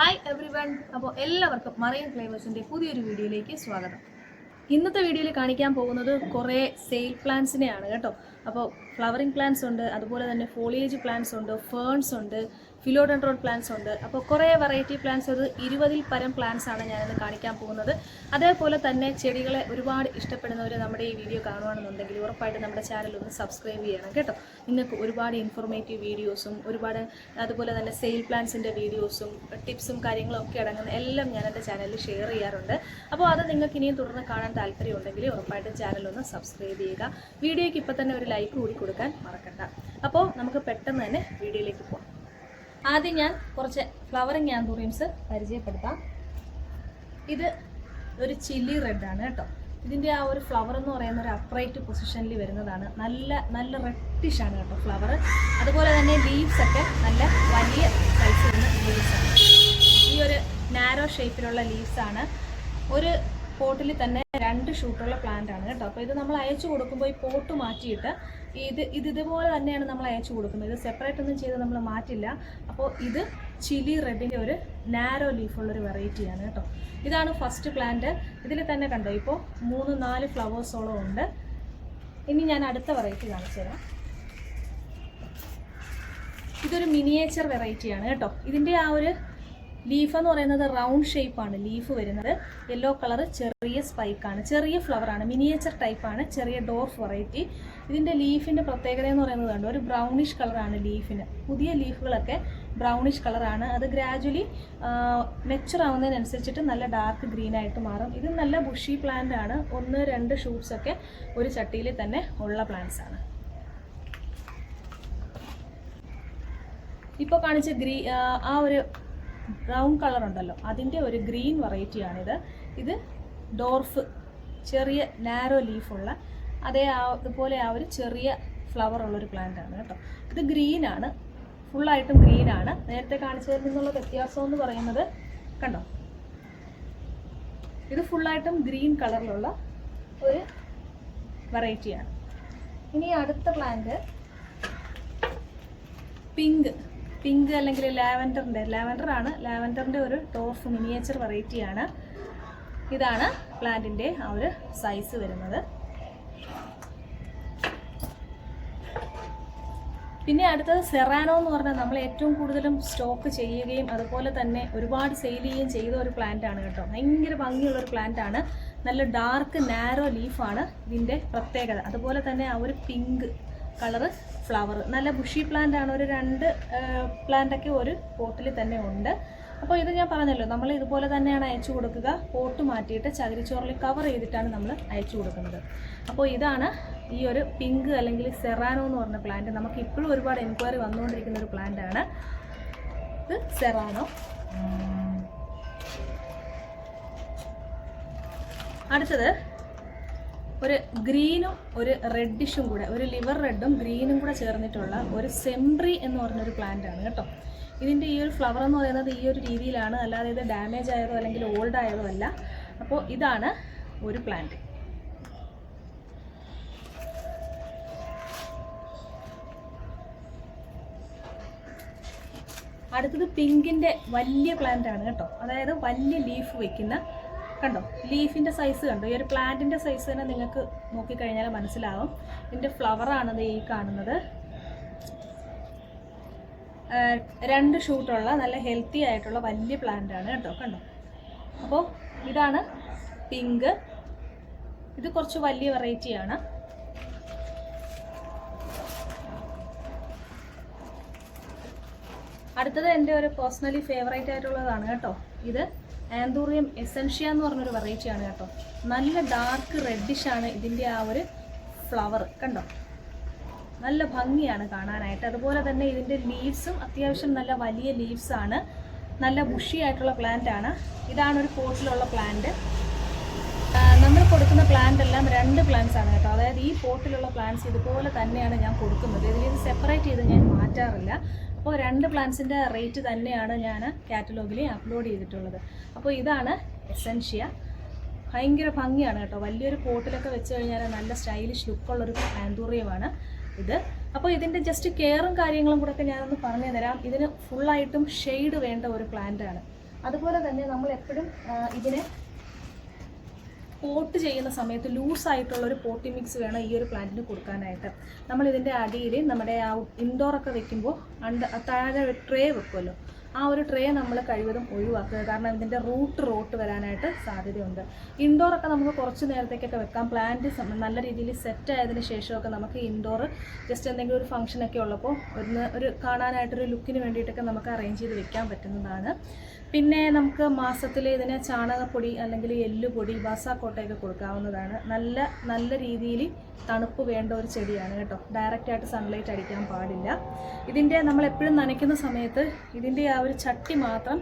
Hi every one അപ്പോൾ എല്ലാവർക്കും marine ഫ്ലേവേഴ്സിന്റെ പുതിയൊരു വീഡിയോയിലേക്ക് സ്വാഗതം. ഇന്നത്തെ വീഡിയോയിൽ കാണിക്കാൻ പോകുന്നത് കുറേ സെയിൽ പ്ലാന്റ്സിനെയാണ് കേട്ടോ. അപ്പോൾ ഫ്ലവറിങ് പ്ലാന്റ്സ് ഉണ്ട് അതുപോലെ തന്നെ ഫോളിയേജ് പ്ലാന്റ്സ് ഉണ്ട് ഫേൺസ് ഉണ്ട് ഫിലോഡൻഡ്രോൺ പ്ലാന്റ്സ് ഉണ്ട്. അപ്പോൾ കുറേ വെറൈറ്റി പ്ലാന്റ്സ് ഒരു ഇരുപതിൽ പരം പ്ലാന്റ്സ് ആണ് ഞാനിന്ന് കാണിക്കാൻ പോകുന്നത്. അതേപോലെ തന്നെ ചെടികളെ ഒരുപാട് ഇഷ്ടപ്പെടുന്നവർ നമ്മുടെ ഈ വീഡിയോ കാണുകയാണെന്നുണ്ടെങ്കിൽ ഉറപ്പായിട്ട് നമ്മുടെ ചാനൽ ഒന്ന് സബ്സ്ക്രൈബ് ചെയ്യണം കേട്ടോ. നിങ്ങൾക്ക് ഒരുപാട് ഇൻഫോർമേറ്റീവ് വീഡിയോസും ഒരുപാട് അതുപോലെ തന്നെ സെയിൽ പ്ലാൻസിന്റെ വീഡിയോസും ടിപ്സും കാര്യങ്ങളും ഒക്കെ അടങ്ങുന്ന എല്ലാം ഞാൻ എന്റെ ചാനലിൽ ഷെയർ ചെയ്യാറുണ്ട്. അപ്പോൾ അത് നിങ്ങൾക്ക് ഇനിയും തുടർന്ന് കാണാൻ താല്പര്യമുണ്ടെങ്കിൽ ഉറപ്പായിട്ടും ചാനൽ ഒന്ന് സബ്സ്ക്രൈബ് ചെയ്യുക. വീഡിയോയ്ക്ക് ഇപ്പോൾ തന്നെ ഒരു ലൈക്ക് കൂടി കൊടുക്കാൻ മറക്കണ്ട. അപ്പോൾ നമുക്ക് പെട്ടെന്ന് തന്നെ വീഡിയോയിലേക്ക് പോകാം ആദ്യം ഞാൻ കുറച്ച് ഫ്ലവറിങ് ആന്തൂറിയംസ് പരിചയപ്പെടുത്താം. ഇത് ഒരു ചില്ലി റെഡാണ് കേട്ടോ. ഇതിന്റെ ആ ഒരു ഫ്ലവർ എന്ന് പറയുന്ന ഒരു അപ്രൈറ്റ് പൊസിഷനിൽ വരുന്നതാണ്. നല്ല നല്ല റെഡിഷാണ് കേട്ടോ ഫ്ലവർ അതുപോലെ തന്നെ ലീവ്സ് ഒക്കെ നല്ല വലിയ സൈസ് വരുന്ന ലീവ്സാണ് ഈ ഒരു നാരോ ഷേപ്പിലുള്ള ലീവ്സാണ് ഒരു പോട്ടിൽ തന്നെ രണ്ട് ഷൂട്ടുള്ള പ്ലാന്റ് ആണ് കേട്ടോ. അപ്പോൾ ഇത് നമ്മൾ അയച്ചു കൊടുക്കുമ്പോൾ ഈ പോട്ട് മാറ്റിയിട്ട് ഇത് ഇത് ഇതുപോലെ തന്നെയാണ് നമ്മൾ അയച്ചു കൊടുക്കുന്നത്. ഇത് സെപ്പറേറ്റ് ഒന്നും ചെയ്ത് നമ്മൾ മാറ്റില്ല. അപ്പോൾ ഇത് ചില്ലി റെഡിന്റെ ഒരു നാരോ ലീഫുള്ള ഒരു വെറൈറ്റിയാണ് കേട്ടോ. ഇതാണ് ഫസ്റ്റ് പ്ലാന്റ് ഇതിൽ തന്നെ കണ്ടോ ഇപ്പോൾ മൂന്ന് നാല് ഫ്ലവേഴ്സോളം ഉണ്ട്. ഇനി ഞാൻ അടുത്ത വെറൈറ്റി കാണിച്ചു തരാം. ഇതൊരു മിനിയേച്ചർ വെറൈറ്റിയാണ് കേട്ടോ. ഇതിന്റെ ആ ഒരു ലീഫ് എന്ന് പറയുന്നത് റൗണ്ട് ഷേപ്പാണ് ലീഫ് വരുന്നത് യെല്ലോ കളർ ചെറിയ സ്പൈക്കാണ് ചെറിയ ഫ്ലവറാണ് മിനിയേച്ചർ ടൈപ്പാണ് ചെറിയ ഡോർഫ് വെറൈറ്റി ഇതിന്റെ ലീഫിന്റെ പ്രത്യേകത എന്ന് പറയുന്നത് കണ്ട്? ഒരു ബ്രൗണിഷ് കളറാണ് ലീഫിന്. പുതിയ ലീഫുകളൊക്കെ ബ്രൗണിഷ് കളറാണ് അത് ഗ്രാജുവലി മെച്ചുർ ആവുന്നതിനനുസരിച്ചിട്ട് നല്ല ഡാർക്ക് ഗ്രീൻ ആയിട്ട് മാറും. ഇത് നല്ല ബുഷി പ്ലാന്റ് ആണ്. ഒന്ന് രണ്ട് ഷൂട്ട്സ് ഒക്കെ ഒരു ചട്ടിയിൽ തന്നെ ഉള്ള പ്ലാന്റ്സ് ആണ്. ഇപ്പോൾ കാണിച്ച ഗ്രീ ആ ഒരു ബ്രൗൺ കളർ ഉണ്ടല്ലോ. അതിന്റെ ഒരു ഗ്രീൻ വെറൈറ്റിയാണിത് ഇത് ഡോർഫ് ചെറിയ നാരോ ലീഫുള്ള അതേ ആ അതുപോലെ ആ ഒരു ചെറിയ ഫ്ലവർ ഉള്ളൊരു പ്ലാന്റ് ആണ് കേട്ടോ. ഇത് ഗ്രീൻ ആണ്. ഫുള്ളായിട്ടും ഗ്രീൻ ആണ്. നേരത്തെ കാണിച്ചതിൽ നിന്നുള്ള വ്യത്യാസം എന്ന് പറയുന്നത് കണ്ടോ? ഇത് ഫുള്ളായിട്ടും ഗ്രീൻ കളറിലുള്ള ഒരു വെറൈറ്റിയാണ് ഇനി അടുത്ത പ്ലാന്റ് പിങ്ക് പിങ്ക് അല്ലെങ്കിൽ ലാവൻഡറിന്റെ ലാവൻഡർ ആണ് ലാവൻഡറിന്റെ ഒരു ടോഫ് മിനിയേച്ചർ വെറൈറ്റിയാണ്. ഇതാണ് പ്ലാന്റിന്റെ ആ ഒരു സൈസ് വരുന്നത്. പിന്നെ അടുത്തത് സെറാനോ എന്ന് പറഞ്ഞാൽ നമ്മൾ ഏറ്റവും കൂടുതലും സ്റ്റോക്ക് ചെയ്യുകയും അതുപോലെ തന്നെ ഒരുപാട് സെയിൽ ചെയ്യുകയും ചെയ്ത ഒരു പ്ലാന്റ് ആണ് കേട്ടോ. ഭയങ്കര ഭംഗിയുള്ള ഒരു പ്ലാന്റ് ആണ്. നല്ല ഡാർക്ക് നാരോ ലീഫാണ് ഇതിന്റെ പ്രത്യേകത. അതുപോലെ തന്നെ ആ ഒരു പിങ്ക് കളറ് ഫ്ലവർ നല്ല ബുഷി പ്ലാന്റ് ആണ്. ഒരു രണ്ട് പ്ലാന്റൊക്കെ ഒരു പോട്ടിൽ തന്നെ ഉണ്ട്. അപ്പോൾ ഇത് ഞാൻ പറഞ്ഞല്ലോ നമ്മൾ ഇതുപോലെ തന്നെയാണ് അയച്ചു കൊടുക്കുക. പോട്ട് മാറ്റിയിട്ട് ചകിരിച്ചോറിൽ കവർ ചെയ്തിട്ടാണ് നമ്മൾ അയച്ചു കൊടുക്കുന്നത്. അപ്പോൾ ഇതാണ് ഈ ഒരു പിങ്ക് അല്ലെങ്കിൽ സെറാനോ എന്ന് പറഞ്ഞ പ്ലാന്റ് നമുക്ക് ഇപ്പോഴും ഒരുപാട് എൻക്വയറി വന്നുകൊണ്ടിരിക്കുന്ന ഒരു പ്ലാന്റ് ആണ്. ഇത് സെറാനോ അടുത്തത് ഒരു ഗ്രീനും ഒരു റെഡിഷും കൂടെ ഒരു ലിവർ റെഡും ഗ്രീനും കൂടെ ചേർന്നിട്ടുള്ള ഒരു സെംബ്രി എന്ന് പറഞ്ഞൊരു പ്ലാന്റ് ആണ് കേട്ടോ. ഇതിന്റെ ഈ ഒരു ഫ്ലവർ എന്ന് പറയുന്നത് ഈ ഒരു രീതിയിലാണ് അല്ലാതെ ഇത് ഡാമേജ് ആയതോ അല്ലെങ്കിൽ ഓൾഡ് ആയതോ അല്ല. അപ്പോൾ ഇതാണ് ഒരു പ്ലാന്റ് അടുത്തത് പിങ്കിന്റെ വലിയ പ്ലാന്റ് ആണ് കേട്ടോ. അതായത് വലിയ ലീഫ് വെക്കുന്ന കണ്ടോ? ലീഫിന്റെ സൈസ് കണ്ടോ? ഈ ഒരു പ്ലാന്റിന്റെ സൈസ് തന്നെ നിങ്ങൾക്ക് നോക്കിക്കഴിഞ്ഞാൽ മനസ്സിലാവും. ഇതിന്റെ ഫ്ലവറാണ് ഈ കാണുന്നത്. രണ്ട് ഷൂട്ടുള്ള നല്ല ഹെൽത്തി ആയിട്ടുള്ള വലിയ പ്ലാന്റ് ആണ് കേട്ടോ കണ്ടോ? അപ്പോൾ ഇതാണ് പിങ്ക് ഇത് കുറച്ച് വലിയ വെറൈറ്റിയാണ് അടുത്തത് എന്റെ ഒരു പേഴ്സണലി ഫേവറേറ്റ് ആയിട്ടുള്ളതാണ് കേട്ടോ. ഇത് ആന്തൂറിയം എസൻഷ്യ എന്ന് പറഞ്ഞൊരു വെറൈറ്റിയാണ് കേട്ടോ. നല്ല ഡാർക്ക് റെഡിഷ് ആണ് ഇതിന്റെ ആ ഒരു ഫ്ലവർ കണ്ടോ? നല്ല ഭംഗിയാണ് കാണാനായിട്ട്. അതുപോലെ തന്നെ ഇതിന്റെ ലീവ്സും അത്യാവശ്യം നല്ല വലിയ ലീവ്സ് ആണ്. നല്ല ബുഷി ആയിട്ടുള്ള പ്ലാന്റ് ആണ്. ഇതാണ് ഒരു പോട്ടിലുള്ള പ്ലാന്റ് നമ്മൾ കൊടുക്കുന്ന പ്ലാന്റ് എല്ലാം രണ്ട് പ്ലാന്റ്സ് ആണ് കേട്ടോ. അതായത് ഈ പോട്ടിലുള്ള പ്ലാന്റ്സ് ഇതുപോലെ തന്നെയാണ് ഞാൻ കൊടുക്കുന്നത്. ഇതിൽ ഇത് സെപ്പറേറ്റ് ചെയ്ത് ഞാൻ മാറ്റാറില്ല. അപ്പോൾ രണ്ട് പ്ലാന്റ്സിന്റെ റേറ്റ് തന്നെയാണ് ഞാൻ കാറ്റലോഗിൽ അപ്ലോഡ് ചെയ്തിട്ടുള്ളത്. അപ്പോൾ ഇതാണ് എസൻഷ്യ. ഭയങ്കര ഭംഗിയാണ് കേട്ടോ. വലിയൊരു പോട്ടിലൊക്കെ വെച്ച് കഴിഞ്ഞാൽ നല്ല സ്റ്റൈലിഷ് ലുക്കുള്ളൊരു ആന്തൂറിയമാണ് ഇത്. അപ്പോൾ ഇതിന്റെ ജസ്റ്റ് കെയറും കാര്യങ്ങളും കൂടെ ഒക്കെ ഞാനൊന്ന് പറഞ്ഞു തരാം. ഇതിന് ഫുള്ളായിട്ടും ഷെയ്ഡ് വേണ്ട ഒരു പ്ലാന്റ് ആണ് അതുപോലെ തന്നെ നമ്മൾ എപ്പോഴും ഇതിനെ പോട്ട് ചെയ്യുന്ന സമയത്ത് ലൂസായിട്ടുള്ള ഒരു പോട്ടി മിക്സ് വേണം ഈ ഒരു പ്ലാന്റിന് കൊടുക്കാനായിട്ട്. നമ്മൾ ഇതിന്റെ അടിയിൽ നമ്മുടെ ആ ഇൻഡോറൊക്കെ വെക്കുമ്പോൾ അണ്ട് താഴെ ട്രേ വെക്കുമല്ലോ. ആ ഒരു ട്രേ നമ്മൾ കഴിവതും ഒഴിവാക്കുക. കാരണം ഇതിന്റെ റൂട്ട് റോട്ട് വരാനായിട്ട് സാധ്യതയുണ്ട്. ഇൻഡോറൊക്കെ നമുക്ക് കുറച്ച് നേരത്തേക്കൊക്കെ വെക്കാം. പ്ലാന്റ് നല്ല രീതിയിൽ സെറ്റ് ആയതിന് ശേഷമൊക്കെ നമുക്ക് ഇൻഡോർ ജസ്റ്റ് എന്തെങ്കിലും ഒരു ഫംഗ്ഷനൊക്കെ ഉള്ളപ്പോൾ ഒന്ന് ഒരു കാണാനായിട്ടൊരു ലുക്കിന് വേണ്ടിയിട്ടൊക്കെ നമുക്ക് അറേഞ്ച് ചെയ്ത് വെക്കാൻ പറ്റുന്നതാണ്. പിന്നെ നമുക്ക് മാസത്തിൽ ഇതിന് ചാണകപ്പൊടി അല്ലെങ്കിൽ എല്ലുപൊടി ബസാക്കോട്ടയൊക്കെ കൊടുക്കാവുന്നതാണ്. നല്ല നല്ല രീതിയിൽ തണുപ്പ് വേണ്ട ഒരു ചെടിയാണ് കേട്ടോ. ഡയറക്റ്റായിട്ട് സൺലൈറ്റ് അടിക്കാൻ പാടില്ല. ഇതിന്റെ നമ്മൾ എപ്പോഴും നനയ്ക്കുന്ന സമയത്ത് ഇതിന്റെ ആ ഒരു ചട്ടി മാത്രം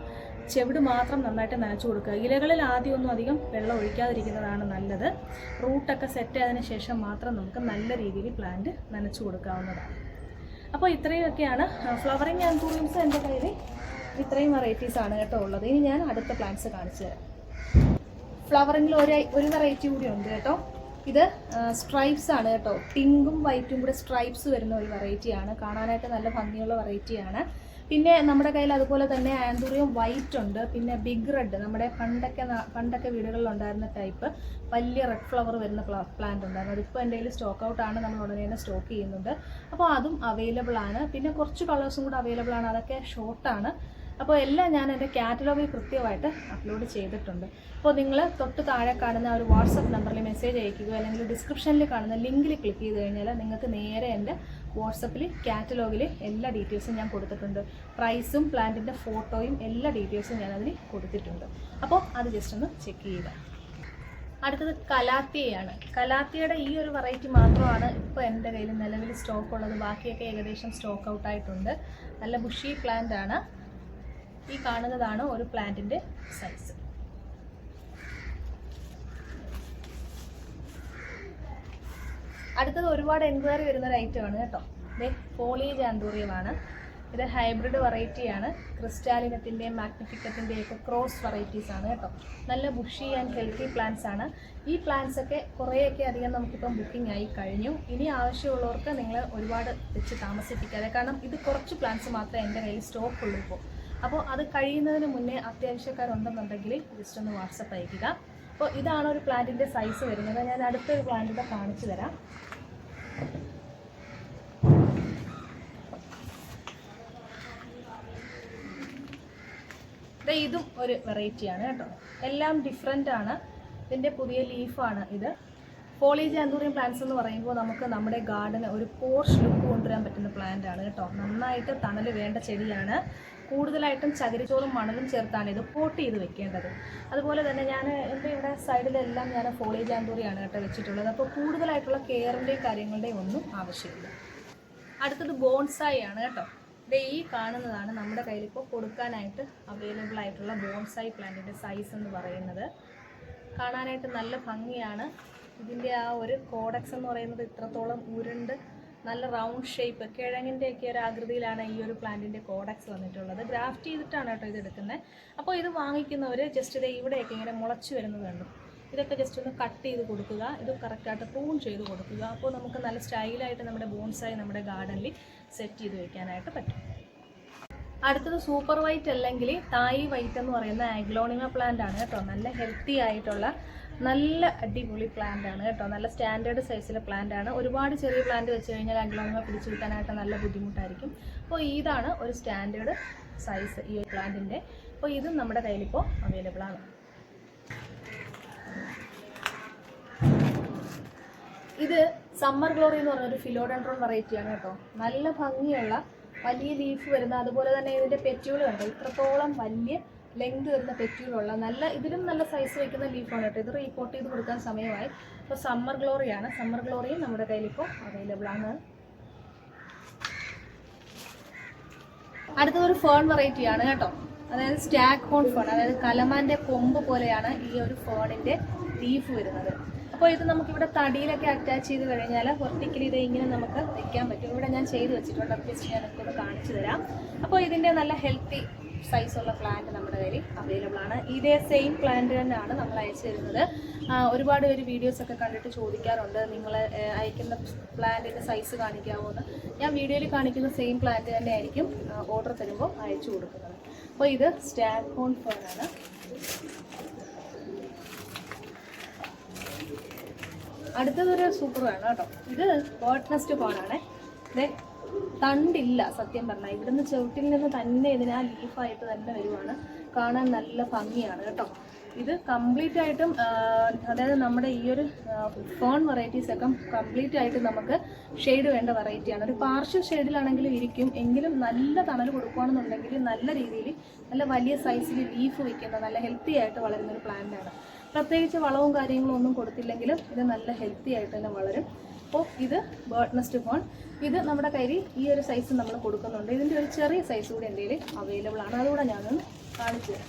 ചെവിട് മാത്രം നന്നായിട്ട് നനച്ചു കൊടുക്കുക. ഇലകളിൽ ആദ്യമൊന്നും അധികം വെള്ളം ഒഴിക്കാതിരിക്കുന്നതാണ് നല്ലത്. റൂട്ടൊക്കെ സെറ്റ് ആയതിനു ശേഷം മാത്രം നമുക്ക് നല്ല രീതിയിൽ പ്ലാന്റ് നനച്ചു കൊടുക്കാവുന്നതാണ്. അപ്പോൾ ഇത്രയൊക്കെയാണ്. ഫ്ലവറിങ് ആൻഡ് ടൂറിംസ് എന്റെ കയ്യിൽ ഇത്രയും വെറൈറ്റീസ് ആണ് കേട്ടോ ഉള്ളത്. ഇനി ഞാൻ അടുത്ത പ്ലാന്റ്സ് കാണിച്ചു തരാം. ഫ്ലവറിങ്ങിൽ ഒരു ഒരു വെറൈറ്റി കൂടി ഉണ്ട് കേട്ടോ. ഇത് സ്ട്രൈപ്സ് ആണ് കേട്ടോ. പിങ്കും വൈറ്റും കൂടെ സ്ട്രൈപ്സ് വരുന്ന ഒരു വെറൈറ്റിയാണ് കാണാനായിട്ട് നല്ല ഭംഗിയുള്ള വെറൈറ്റിയാണ് പിന്നെ നമ്മുടെ കയ്യിൽ അതുപോലെ തന്നെ ആന്തൂറിയം വൈറ്റ് ഉണ്ട്. പിന്നെ ബിഗ് റെഡ് നമ്മുടെ പണ്ടൊക്കെ പണ്ടൊക്കെ വീടുകളിൽ ഉണ്ടായിരുന്ന ടൈപ്പ് വലിയ റെഡ് ഫ്ലവർ വരുന്ന പ്ലാന്റ് ഉണ്ടായിരുന്നു. അതിപ്പോൾ എന്റെ കയ്യിൽ സ്റ്റോക്ക് ഔട്ട് ആണ്. നമ്മൾ ഉടനെ തന്നെ സ്റ്റോക്ക് ചെയ്യുന്നുണ്ട്. അപ്പോൾ അതും അവൈലബിൾ ആണ്. പിന്നെ കുറച്ച് കളേഴ്സും കൂടെ അവൈലബിൾ ആണ്. അതൊക്കെ ഷോർട്ടാണ് അപ്പോൾ എല്ലാം ഞാൻ എന്റെ കാറ്റലോഗിൽ കൃത്യമായിട്ട് അപ്ലോഡ് ചെയ്തിട്ടുണ്ട്. അപ്പോൾ നിങ്ങൾ തൊട്ട് താഴെ കാണുന്ന ഒരു വാട്സപ്പ് നമ്പറിൽ മെസ്സേജ് അയക്കുക അല്ലെങ്കിൽ ഡിസ്ക്രിപ്ഷനിൽ കാണുന്ന ലിങ്കിൽ ക്ലിക്ക് ചെയ്ത് കഴിഞ്ഞാൽ നിങ്ങൾക്ക് നേരെ എന്റെ വാട്സപ്പിൽ കാറ്റലോഗിൽ എല്ലാ ഡീറ്റെയിൽസും ഞാൻ കൊടുത്തിട്ടുണ്ട്. പ്രൈസും പ്ലാന്റിന്റെ ഫോട്ടോയും എല്ലാ ഡീറ്റെയിൽസും ഞാൻ അതിൽ കൊടുത്തിട്ടുണ്ട്. അപ്പോൾ അത് ജസ്റ്റ് ഒന്ന് ചെക്ക് ചെയ്യുക. അടുത്തത് കലാത്തിയാണ് കലാത്തിയുടെ ഈ ഒരു വെറൈറ്റി മാത്രമാണ് ഇപ്പോൾ എന്റെ കയ്യിൽ നിലവിൽ സ്റ്റോക്ക് ഉള്ളത്. ബാക്കിയൊക്കെ ഏകദേശം സ്റ്റോക്ക് ഔട്ട് ആയിട്ടുണ്ട്. നല്ല ബുഷി പ്ലാന്റ് ആണ്. ഈ കാണുന്നതാണ് ഒരു പ്ലാന്റിന്റെ സൈസ് അടുത്തത് ഒരുപാട് എൻക്വയറി വരുന്ന ഒരു ഐറ്റമാണ് കേട്ടോ. ഇത് ഫോളിയേജ് ആന്തൂറിയമാണ് ഇത് ഹൈബ്രിഡ് വെറൈറ്റിയാണ് ക്രിസ്റ്റാലിനത്തിന്റെയും മാഗ്നിഫിക്കത്തിന്റെയും ഒക്കെ ക്രോസ് വെറൈറ്റീസ് ആണ് കേട്ടോ. നല്ല ബുഷി ആൻഡ് ഹെൽത്തി പ്ലാന്റ്സ് ആണ്. ഈ പ്ലാന്റ്സ് ഒക്കെ കുറേയൊക്കെ അധികം നമുക്കിപ്പം ബുക്കിംഗ് ആയി കഴിഞ്ഞു. ഇനി ആവശ്യമുള്ളവർക്ക് നിങ്ങൾ ഒരുപാട് വെച്ച് താമസിപ്പിക്കാതെ കാരണം ഇത് കുറച്ച് പ്ലാന്റ്സ് മാത്രമേ എന്റെ കയ്യിൽ സ്റ്റോക്ക് ഉള്ളൂ ഇപ്പോൾ. അപ്പോൾ അത് കഴിയുന്നതിന് മുന്നേ അത്യാവശ്യക്കാരുണ്ടെന്നുണ്ടെങ്കിൽ ജസ്റ്റ് ഒന്ന് വാട്സപ്പ് അയക്കുക. അപ്പോൾ ഇതാണ് ഒരു പ്ലാന്റിന്റെ സൈസ് വരുന്നത്. ഞാൻ അടുത്തൊരു പ്ലാന്റിന്റെ കാണിച്ചു തരാം. ഇതും ഒരു വെറൈറ്റിയാണ് കേട്ടോ. എല്ലാം ഡിഫറെന്റ് ആണ്. ഇതിന്റെ പുതിയ ലീഫാണ് ഇത്. ആന്തൂറിയം പ്ലാന്റ്സ് എന്ന് പറയുമ്പോൾ നമുക്ക് നമ്മുടെ ഗാർഡന് ഒരു പോർഷ് ലുക്ക് കൊണ്ടുവരാൻ പറ്റുന്ന പ്ലാന്റ് ആണ് കേട്ടോ. നന്നായിട്ട് തണൽ വേണ്ട ചെടിയാണ്. കൂടുതലായിട്ടും ചകിരിച്ചോറും മണലും ചേർത്താണ് ഇത് കോട്ട് ചെയ്ത് വെക്കേണ്ടത്. അതുപോലെ തന്നെ ഞാൻ എന്റെ ഇവിടെ സൈഡിലെല്ലാം ഞാൻ ഫോളേജ് ആന്തൂറിയാണ് കേട്ടോ വെച്ചിട്ടുള്ളത്. അപ്പോൾ കൂടുതലായിട്ടുള്ള കെയറിന്റെയും കാര്യങ്ങളുടെയും ഒന്നും ആവശ്യമില്ല. അടുത്തത് ബോൺസായി ആണ് കേട്ടോ. ഇവിടെ ഈ കാണുന്നതാണ് നമ്മുടെ കയ്യിൽ ഇപ്പോൾ കൊടുക്കാനായിട്ട് അവൈലബിൾ ആയിട്ടുള്ള ബോൺസായി പ്ലാന്റിന്റെ സൈസ് എന്ന് പറയുന്നത്. കാണാനായിട്ട് നല്ല ഭംഗിയാണ്. ഇതിന്റെ ആ ഒരു കോഡക്സ് എന്ന് പറയുന്നത് ഇത്രത്തോളം ഉരുണ്ട് നല്ല റൗണ്ട് ഷേപ്പ് കിഴങ്ങിന്റെ ഒക്കെ ഒരു ആകൃതിയിലാണ് ഈ ഒരു പ്ലാന്റിന്റെ കോഡക്സ് വന്നിട്ടുള്ളത്. ഗ്രാഫ്റ്റ് ചെയ്തിട്ടാണ് കേട്ടോ ഇത് എടുക്കുന്നത്. അപ്പോൾ ഇത് വാങ്ങിക്കുന്നവർ ജസ്റ്റ് ഇത് ഇവിടെയൊക്കെ ഇങ്ങനെ മുളച്ച് വരുന്നത് കണ്ടു. ഇതൊക്കെ ജസ്റ്റ് ഒന്ന് കട്ട് ചെയ്ത് കൊടുക്കുക. ഇത് കറക്റ്റായിട്ട് പ്രൂൺ ചെയ്ത് കൊടുക്കുക. അപ്പോൾ നമുക്ക് നല്ല സ്റ്റൈലായിട്ട് നമ്മുടെ ബോൺസായി നമ്മുടെ ഗാർഡനിൽ സെറ്റ് ചെയ്ത് വെക്കാനായിട്ട് പറ്റും. അടുത്തത് സൂപ്പർ വൈറ്റ് അല്ലെങ്കിൽ തായി വൈറ്റ് എന്ന് പറയുന്ന ആഗ്ലോണിമ പ്ലാന്റ് ആണ് കേട്ടോ. നല്ല ഹെൽത്തി ആയിട്ടുള്ള നല്ല അടിപൊളി പ്ലാന്റ് ആണ് കേട്ടോ. നല്ല സ്റ്റാൻഡേർഡ് സൈസിലെ പ്ലാന്റ് ആണ്. ഒരുപാട് ചെറിയ പ്ലാന്റ് വെച്ച് കഴിഞ്ഞാൽ ആഗ്ലോണിമ പിടിച്ചു കിട്ടാനായിട്ട് നല്ല ബുദ്ധിമുട്ടായിരിക്കും. അപ്പോൾ ഇതാണ് ഒരു സ്റ്റാൻഡേർഡ് സൈസ് ഈ ഒരു പ്ലാന്റിന്റെ അപ്പോൾ ഇതും നമ്മുടെ കയ്യിലിപ്പോൾ അവൈലബിൾ ആണ്. ഇത് സമ്മർ ഗ്ലോറി എന്ന് പറഞ്ഞൊരു ഫിലോഡൻഡ്രോൺ വെറൈറ്റിയാണ് കേട്ടോ. നല്ല ഭംഗിയുള്ള വലിയ ലീഫ് വരുന്ന അതുപോലെ തന്നെ ഇതിന്റെ പെറ്റ്യൂൾ കണ്ടോ? ഇത്രത്തോളം വലിയ ലെങ്ത് വരുന്ന പെറ്റിയിലുള്ള നല്ല ഇതിലും നല്ല സൈസ് വയ്ക്കുന്ന ലീഫാണ് കേട്ടോ. ഇത് റീപോർട്ട് ചെയ്ത് കൊടുക്കാൻ സമയമായി. അപ്പോൾ സമ്മർ ഗ്ലോറിയാണ് സമ്മർ ഗ്ലോറിയും നമ്മുടെ കയ്യിലിപ്പോൾ അവൈലബിൾ ആണ്. അടുത്തതൊരു ഫേൺ വെറൈറ്റിയാണ് കേട്ടോ. അതായത് സ്റ്റാക്ക് ഹോൺ ഫേൺ അതായത് കലമാന്റെ കൊമ്പ് പോലെയാണ് ഈ ഒരു ഫേണിന്റെ ലീഫ് വരുന്നത്. അപ്പോൾ ഇത് നമുക്കിവിടെ തടിയിലൊക്കെ അറ്റാച്ച് ചെയ്ത് കഴിഞ്ഞാൽ വെർട്ടിക്കലി ഇത് ഇങ്ങനെ നമുക്ക് വയ്ക്കാൻ പറ്റും. ഇവിടെ ഞാൻ ചെയ്ത് വെച്ചിട്ടുണ്ട്. അപ്പോൾ ഞാൻ എനിക്കൊന്ന് കാണിച്ചു തരാം. അപ്പോൾ ഇതിന്റെ നല്ല ഹെൽത്തി സൈസുള്ള പ്ലാന്റ് നമ്മുടെ കയ്യിൽ അവൈലബിൾ ആണ്. ഇതേ സെയിം പ്ലാന്റ് തന്നെയാണ് നമ്മൾ അയച്ചു തരുന്നത്. ഒരുപാട് പേര് വീഡിയോസ് ഒക്കെ കണ്ടിട്ട് ചോദിക്കാറുണ്ട് നിങ്ങൾ അയക്കുന്ന പ്ലാന്റിന്റെ സൈസ് കാണിക്കാമോ എന്ന് ഞാൻ വീഡിയോയിൽ കാണിക്കുന്ന സെയിം പ്ലാന്റ് തന്നെ ആയിരിക്കും ഓർഡർ തരുമ്പോൾ അയച്ചു കൊടുക്കുന്നത്. അപ്പോൾ ഇത് സ്റ്റാഗ് ഫോൺ ആണ്. അടുത്തതൊരു സൂപ്പറാണ് കേട്ടോ. ഇത് ബേർഡ് നെസ്റ്റ് ഫേണാണേ ഇതേ തണ്ടില്ല സത്യം പറഞ്ഞാൽ ഇവിടുന്ന് ചുവട്ടിൽ നിന്ന് തന്നെ ഇതിന് ആ ലീഫായിട്ട് തന്നെ വരുവാണ്. കാണാൻ നല്ല ഭംഗിയാണ് കേട്ടോ. ഇത് കംപ്ലീറ്റ് ആയിട്ടും അതായത് നമ്മുടെ ഈ ഒരു ഫോൺ വെറൈറ്റീസ് ഒക്കെ കംപ്ലീറ്റ് ആയിട്ട് നമുക്ക് ഷെയ്ഡ് വേണ്ട വെറൈറ്റിയാണ് ഒരു പാർഷ്യൽ ഷെയ്ഡിലാണെങ്കിലും ഇരിക്കും. എങ്കിലും നല്ല തണൽ കൊടുക്കുകയാണെന്നുണ്ടെങ്കിൽ നല്ല രീതിയിൽ നല്ല വലിയ സൈസിൽ ലീഫ് വയ്ക്കുന്ന നല്ല ഹെൽത്തി ആയിട്ട് വളരുന്ന ഒരു ആണ്. പ്രത്യേകിച്ച് വളവും കാര്യങ്ങളും ഒന്നും കൊടുത്തില്ലെങ്കിലും ഇത് നല്ല ഹെൽത്തി ആയിട്ട് തന്നെ വളരും. അപ്പോൾ ഇത് ബേർഡ് നെസ്റ്റ് ഫോൺ. ഇത് നമ്മുടെ കയ്യിൽ ഈ ഒരു സൈസ് നമ്മൾ കൊടുക്കുന്നുണ്ട്. ഇതിന്റെ ഒരു ചെറിയ സൈസ് കൂടി എന്റെ അവൈലബിൾ ആണ്. അതുകൂടെ ഞാനൊന്ന് കാണിച്ചു തരാം.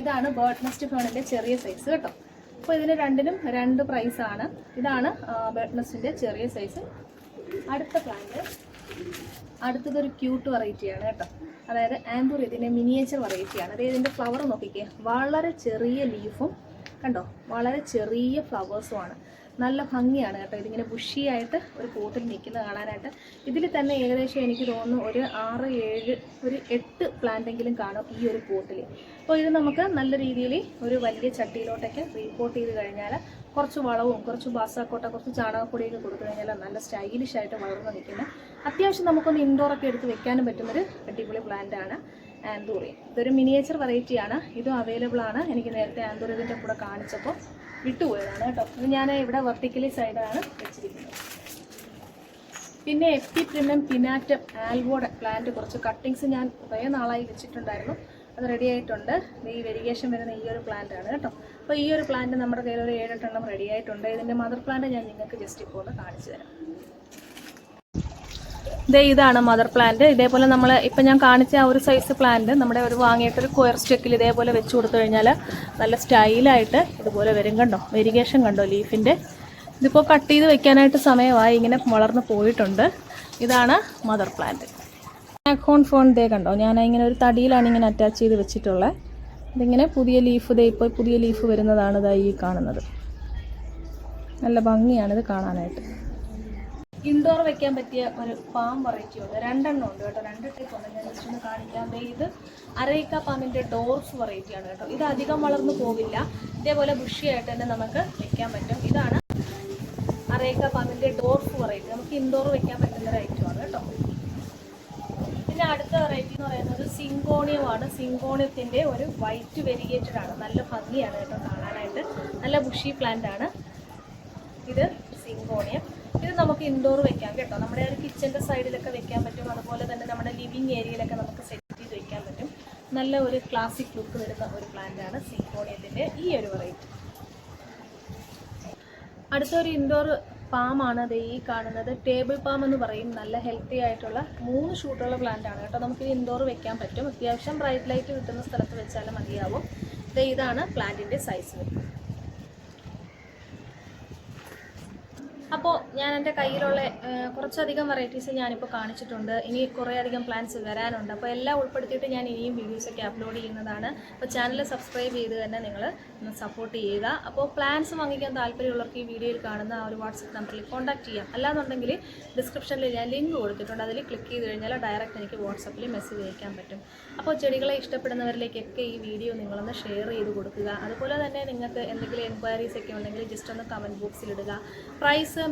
ഇതാണ് ബേർഡ് നെസ്റ്റ് ഫോണിന്റെ ചെറിയ സൈസ് കേട്ടോ. അപ്പോൾ ഇതിന് രണ്ടിനും രണ്ട് പ്രൈസ് ആണ്. ഇതാണ് ബേർഡ് നെസ്റ്റിന്റെ ചെറിയ സൈസ് അടുത്ത പ്ലാന്റ് അടുത്തതൊരു ക്യൂട്ട് വെറൈറ്റിയാണ് കേട്ടോ. അതായത് ആംബൂർ ഇതിന്റെ മിനിയേച്ചർ വെറൈറ്റിയാണ് അതായത് ഇതിന്റെ ഫ്ലവർ നോക്കിക്കേ. വളരെ ചെറിയ ലീഫും കണ്ടോ? വളരെ ചെറിയ ഫ്ലവേഴ്സുമാണ് നല്ല ഭംഗിയാണ് കേട്ടോ. ഇതിങ്ങനെ ബുഷിയായിട്ട് ഒരു പോട്ടിൽ നിൽക്കുന്നത് കാണാനായിട്ട്. ഇതിൽ തന്നെ ഏകദേശം എനിക്ക് തോന്നുന്നു ഒരു ആറ് ഏഴ് ഒരു എട്ട് പ്ലാന്റെങ്കിലും കാണും ഈ ഒരു പോട്ടിൽ അപ്പോൾ ഇത് നമുക്ക് നല്ല രീതിയിൽ ഒരു വലിയ ചട്ടിയിലോട്ടൊക്കെ റീപോർട്ട് ചെയ്ത് കഴിഞ്ഞാൽ കുറച്ച് വളവും കുറച്ച് ബാസാക്കോട്ട കുറച്ച് ചാണകപ്പൊടിയൊക്കെ കൊടുത്തു കഴിഞ്ഞാൽ നല്ല സ്റ്റൈലിഷ് ആയിട്ട് വളർന്നു നിൽക്കുന്ന അത്യാവശ്യം നമുക്കൊന്ന് ഇൻഡോറൊക്കെ എടുത്ത് വെക്കാനും പറ്റുന്നൊരു അടിപൊളി പ്ലാന്റ് ആണ് ആന്തൂറി. ഇതൊരു മിനിയേച്ചർ വെറൈറ്റിയാണ് ഇതും അവൈലബിൾ ആണ്. എനിക്ക് നേരത്തെ ആന്തൂറി ഇതിന്റെ കൂടെ കാണിച്ചപ്പോൾ വിട്ടുപോയതാണ് കേട്ടോ. ഇത് ഞാൻ ഇവിടെ വെർട്ടിക്കലി സൈഡാണ് വെച്ചിരിക്കുന്നത്. പിന്നെ എപ്പി പ്രീമിയം പിനാറ്റം ആൽവോഡ് പ്ലാന്റ് കുറച്ച് കട്ടിങ്സ് ഞാൻ കുറേ നാളായി വെച്ചിട്ടുണ്ടായിരുന്നു. അത് റെഡി ആയിട്ടുണ്ട്. ഈ വെരിഗേഷൻ വരുന്ന ഈ ഒരു പ്ലാന്റ് ആണ് കേട്ടോ. അപ്പോൾ ഈ ഒരു പ്ലാന്റ് നമ്മുടെ കയ്യിൽ ഒരു ഏഴെട്ടെണ്ണം റെഡി ആയിട്ടുണ്ട്. ഇതിന്റെ മദർ പ്ലാന്റ് ഞാൻ നിങ്ങൾക്ക് ജസ്റ്റ് ഇപ്പോൾ ഒന്ന് കാണിച്ചു തരാം. ദേ ഇതാണ് മദർ പ്ലാന്റ് ഇതേപോലെ നമ്മൾ ഇപ്പം ഞാൻ കാണിച്ച ആ ഒരു സൈസ് പ്ലാന്റ് നമ്മുടെ ഒരു വാങ്ങിയിട്ടൊരു കൊയർ സ്റ്റെക്കിൽ ഇതേപോലെ വെച്ച് കൊടുത്തു കഴിഞ്ഞാൽ നല്ല സ്റ്റൈലായിട്ട് ഇതുപോലെ വരും കണ്ടോ? വെരിഗേഷൻ കണ്ടോ ലീഫിന്റെ ഇതിപ്പോൾ കട്ട് ചെയ്ത് വെക്കാനായിട്ട് സമയമായി. ഇങ്ങനെ വളർന്ന് പോയിട്ടുണ്ട്. ഇതാണ് മദർ പ്ലാന്റ് ആക്കോൺ ഫോൺ ദേ കണ്ടോ? ഞാൻ ഇങ്ങനെ ഒരു തടിയിലാണ് ഇങ്ങനെ അറ്റാച്ച് ചെയ്ത് വെച്ചിട്ടുള്ളത് ഇതിങ്ങനെ പുതിയ ലീഫ് ദേ ഇപ്പോൾ പുതിയ ലീഫ് വരുന്നതാണ് ഇതായി കാണുന്നത്. നല്ല ഭംഗിയാണിത് കാണാനായിട്ട്. ഇൻഡോർ വെക്കാൻ പറ്റിയ ഒരു പാം വെറൈറ്റി ഉണ്ട്. രണ്ടെണ്ണം ഉണ്ട് കേട്ടോ. രണ്ട് ടൈപ്പ് ഉണ്ട് ഞാൻ ജസ്റ്റ് ഒന്ന് കാണിക്കാം. ഇത് അരയിക്ക പാമ്പിന്റെ ഡോർസ് വെറൈറ്റി ആണ് കേട്ടോ. ഇത് അധികം വളർന്നു പോവില്ല. ഇതേപോലെ ബുഷിയായിട്ട് തന്നെ നമുക്ക് വെക്കാൻ പറ്റും. ഇതാണ് അരയിക്ക പാമ്പിന്റെ ഡോർസ് വെറൈറ്റി നമുക്ക് ഇൻഡോർ വെക്കാൻ പറ്റുന്ന ഒരു ഐറ്റമാണ് കേട്ടോ. പിന്നെ അടുത്ത വെറൈറ്റി എന്ന് പറയുന്നത് സിങ്കോണിയമാണ്. സിങ്കോണിയത്തിന്റെ ഒരു വൈറ്റ് വെരിഗേറ്റഡ് ആണ്. നല്ല ഭംഗിയാണ് കേട്ടോ കാണാനായിട്ട്. നല്ല ബുഷി പ്ലാന്റ് ആണ്. ഇത് സിങ്കോണിയം. നമുക്ക് ഇൻഡോർ വെക്കാം കേട്ടോ. നമ്മുടെ ഒരു കിച്ചന്റെ സൈഡിലൊക്കെ വെക്കാൻ പറ്റും. അതുപോലെ തന്നെ നമ്മുടെ ലിവിങ് ഏരിയയിലൊക്കെ നമുക്ക് സെറ്റ് ചെയ്ത് വെക്കാൻ പറ്റും. നല്ല ഒരു ക്ലാസിക് ലുക്ക് വരുന്ന ഒരു പ്ലാന്റ് ആണ് സിങ്കോണിയത്തിന്റെ ഈ ഒരു വെറൈറ്റി അടുത്തൊരു ഇൻഡോർ പാമാണ് അത് ഈ കാണുന്നത്. ടേബിൾ പാം എന്ന് പറയും. നല്ല ഹെൽത്തി ആയിട്ടുള്ള മൂന്ന് ഷൂട്ടുള്ള പ്ലാന്റ് ആണ് കേട്ടോ. നമുക്ക് ഇൻഡോർ വെക്കാൻ പറ്റും. അത്യാവശ്യം ബ്രൈറ്റ് ലൈറ്റ് കിട്ടുന്ന സ്ഥലത്ത് വെച്ചാലും മതിയാവും. ഇതാണ് പ്ലാന്റിന്റെ സൈസ് വരുന്നത് അപ്പോൾ ഞാൻ എന്റെ കയ്യിലുള്ള കുറച്ചധികം വെറൈറ്റീസ് ഞാനിപ്പോൾ കാണിച്ചിട്ടുണ്ട്. ഇനി കുറേയധികം പ്ലാൻസ് വരാനുണ്ട്. അപ്പോൾ എല്ലാം ഉൾപ്പെടുത്തിയിട്ട് ഞാൻ ഇനിയും വീഡിയോസൊക്കെ അപ്ലോഡ് ചെയ്യുന്നതാണ്. അപ്പോൾ ചാനൽ സബ്സ്ക്രൈബ് ചെയ്ത് തന്നെ നിങ്ങൾ സപ്പോർട്ട് ചെയ്യുക. അപ്പോൾ പ്ലാൻസ് വാങ്ങിക്കാൻ താല്പര്യമുള്ളവർക്ക് ഈ വീഡിയോയിൽ കാണുന്ന ആ ഒരു വാട്സപ്പ് നമ്പറിൽ കോൺടാക്ട് ചെയ്യാം. അല്ലാന്നുണ്ടെങ്കിൽ ഡിസ്ക്രിപ്ഷനിൽ ഞാൻ ലിങ്ക് കൊടുത്തിട്ടുണ്ട്. അതിൽ ക്ലിക്ക് ചെയ്ത് കഴിഞ്ഞാൽ ഡയറക്റ്റ് എനിക്ക് വാട്സപ്പിൽ മെസ്സേജ് അയക്കാൻ പറ്റും. അപ്പോൾ ചെടികളെ ഇഷ്ടപ്പെടുന്നവരിലേക്കൊക്കെ ഈ വീഡിയോ നിങ്ങളൊന്ന് ഷെയർ ചെയ്ത് കൊടുക്കുക. അതുപോലെ തന്നെ നിങ്ങൾക്ക് എന്തെങ്കിലും എൻക്വയറീസ് ഒക്കെ ഉണ്ടെങ്കിൽ ജസ്റ്റ് ഒന്ന് കമന്റ് ബോക്സിൽ ഇടുക.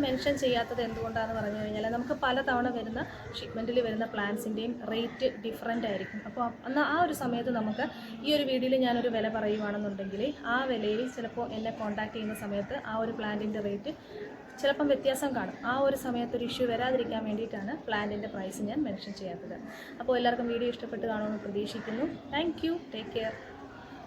മെൻഷൻ ചെയ്യാത്തത് എന്തുകൊണ്ടാണെന്ന് പറഞ്ഞു കഴിഞ്ഞാൽ നമുക്ക് പല തവണ വരുന്ന ഷിപ്മെന്റിൽ വരുന്ന പ്ലാൻസിന്റെയും റേറ്റ് ഡിഫറന്റ് ആയിരിക്കും. അപ്പോൾ എന്നാൽ ആ ഒരു സമയത്ത് നമുക്ക് ഈ ഒരു വീഡിയോയിൽ ഞാനൊരു വില പറയുവാണെന്നുണ്ടെങ്കിൽ ആ വിലയിൽ ചിലപ്പോൾ എന്നെ കോൺടാക്ട് ചെയ്യുന്ന സമയത്ത് ആ ഒരു പ്ലാന്റിന്റെ റേറ്റ് ചിലപ്പം വ്യത്യാസം കാണും. ആ ഒരു സമയത്ത് ഒരു ഇഷ്യൂ വരാതിരിക്കാൻ വേണ്ടിയിട്ടാണ് പ്ലാന്റിന്റെ പ്രൈസ് ഞാൻ മെൻഷൻ ചെയ്യാത്തത്. അപ്പോൾ എല്ലാവർക്കും വീഡിയോ ഇഷ്ടപ്പെട്ട് കാണുമെന്ന് പ്രതീക്ഷിക്കുന്നു. Thank you take care